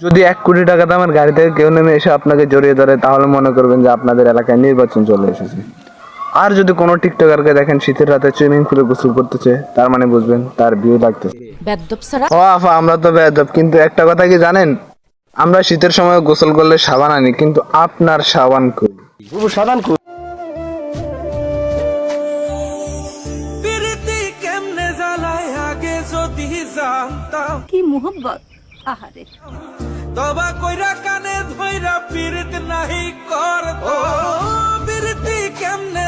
যদি এক কোটি টাকা দামের গাড়ি থেকে কেউ নেমে এসে আপনাকে জড়িয়ে ধরে তাহলে মনে করবেন যে আপনাদের এলাকায় নির্বাচন চলে এসেছে। আর যদি কোনো টিকটকারকে দেখেন শীতের রাতে সুইমিং পুলে গোসল করতেছে তার মানে বুঝবেন তার বিয়ে লাগতেছে। ও আফা আমরা তো বেয়াদব কিন্তু একটা কথা কি জানেন? আমরা শীতের সময় গোসল করলে সাবান আনি কিন্তু আপনার সাবান কই? প্রীতি কেমনে জ্বালায় আগে যদি জানতাম। কি মোহব্বত? আহারে। তবা কইরা কানে ধইরা পীড়িত নাহি কর প্রীতি কেমনে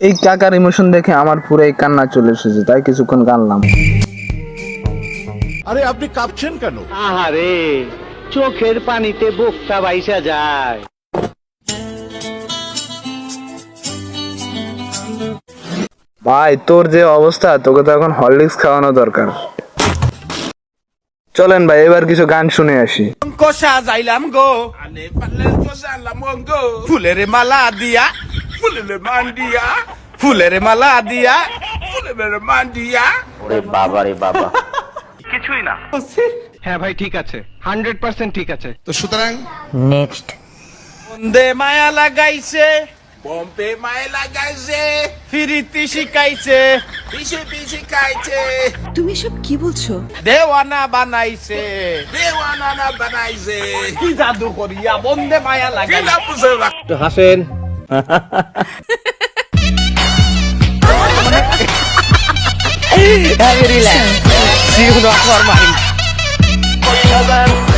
এই কাকার ইমোশন দেখে আমার পুরো এই কান্না চলে এসেছে তাই কিছুক্ষণ কানলাম আরে আপনি কাঁপছেন কেন? আহারে চোখের পানিতে বোকটা বাইসা যায়। ভাই তোর যে অবস্থা তোকে তো এখন হরলিক্স খাওয়ানো দরকার। চলেন ভাই এবার কিছু গান শুনে আসি। কোষা যাইলাম গো। আলে পালে কোষালাম গো ফুলের মালা দিয়া ফুলের মান্ডিয়া। ফুলের মালা দিয়া। ফুলের মান্ডিয়া। হ্যাঁ ভাই ঠিক আছে। হান্ড্রেড পার্সেন্ট ঠিক আছে। তো সুতরাং নেক্সট। বন্দে মায়া লাগাইছে। পম্পে মায়া লাগাইছে। ফিরিতি শিখাইছে পিছে পিছে শিখাইছে তুমি সব কি বলছো? দেওয়ানা বানাইছে। দেওয়ানা না বানাইছে। কি জাদু করিয়া বন্দে মায়া লাগাইছে একটু হাসেন। রিল্যাক্স